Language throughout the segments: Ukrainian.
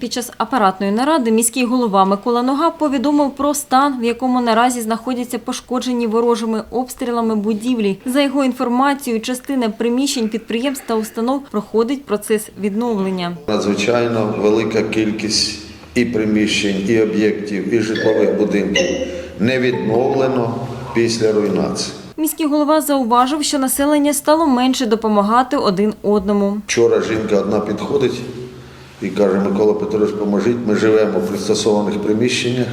Під час апаратної наради міський голова Микола Нога повідомив про стан, в якому наразі знаходяться пошкоджені ворожими обстрілами будівлі. За його інформацією, частина приміщень підприємств та установ проходить процес відновлення. Надзвичайно велика кількість і приміщень, і об'єктів, і житлових будинків не відновлено після руйнації. Міський голова зауважив, що населення стало менше допомагати один одному. Вчора жінка одна підходить і каже, Микола Петрович, поможіть, ми живемо в пристосованих приміщеннях,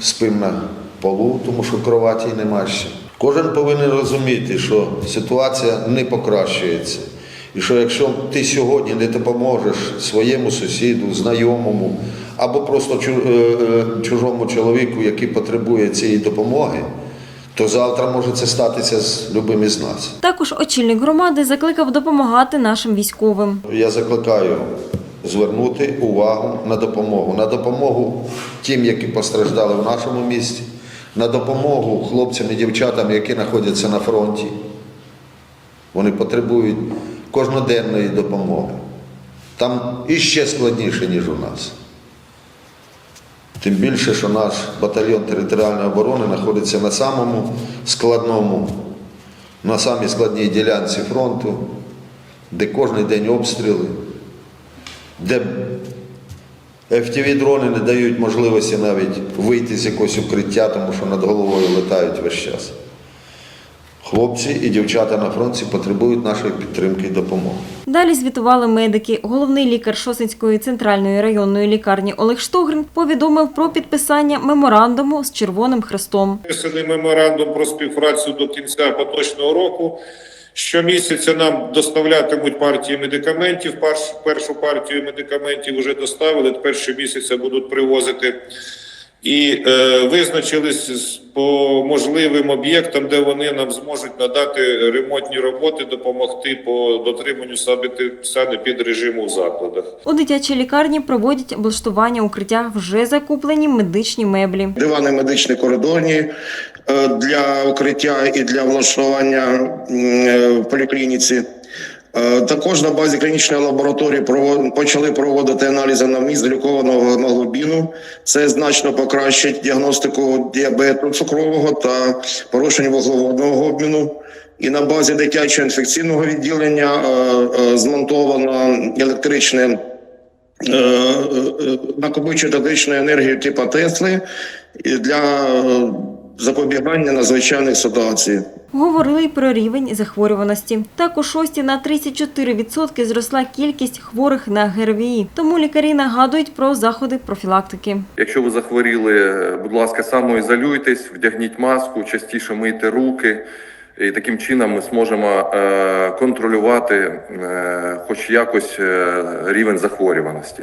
спимо на полу, тому що кроваті немає ще. Кожен повинен розуміти, що ситуація не покращується. І що якщо ти сьогодні не допоможеш своєму сусіду, знайомому або просто е, е, чужому чоловіку, який потребує цієї допомоги, то завтра може це статися з любим із нас. Також очільник громади закликав допомагати нашим військовим. Я закликаю звернути увагу на допомогу. На допомогу тим, які постраждали в нашому місті, на допомогу хлопцям і дівчатам, які знаходяться на фронті. Вони потребують кожноденної допомоги. Там іще складніше, ніж у нас. Тим більше, що наш батальйон територіальної оборони знаходиться на самому складному, на самій складній ділянці фронту, де кожен день обстріли, де FTV-дрони не дають можливості навіть вийти з якогось укриття, тому що над головою летають весь час. Хлопці і дівчата на фронті потребують нашої підтримки і допомоги. Далі звітували медики. Головний лікар Шосинської центральної районної лікарні Олег Штогрин повідомив про підписання меморандуму з Червоним Хрестом. Підписаний меморандум про співпрацю до кінця поточного року. Щомісяця нам доставлятимуть партії медикаментів. Перш- Першу партію медикаментів вже доставили. Тепер щомісяця будуть привозити. І е, визначились з- по можливим об'єктам, де вони нам зможуть надати ремонтні роботи, допомогти по дотриманню санепі- санепідрежиму в закладах. У дитячій лікарні проводять облаштування укриття вже закуплені медичні меблі. дивани медичні коридорні е, для укриття і для влаштування е, в поліклініці. Е, Також на базі клінічної лабораторії почали проводити аналізи на вміст глюкованого гемоглобіну. Це значно покращить діагностику діабету цукрового та порушення вуглеводного обміну. І на базі дитячого інфекційного відділення е, е, змонтовано електричне накопичує електричну енергію типу Тесли для запобігання надзвичайних ситуацій. Говорили й про рівень захворюваності. Так у шості на 34% зросла кількість хворих на ГРВІ. Тому лікарі нагадують про заходи профілактики. Якщо ви захворіли, будь ласка, самоізолюйтесь, вдягніть маску, частіше мийте руки. І таким чином ми зможемо е, контролювати е, хоч якось е, рівень захворюваності.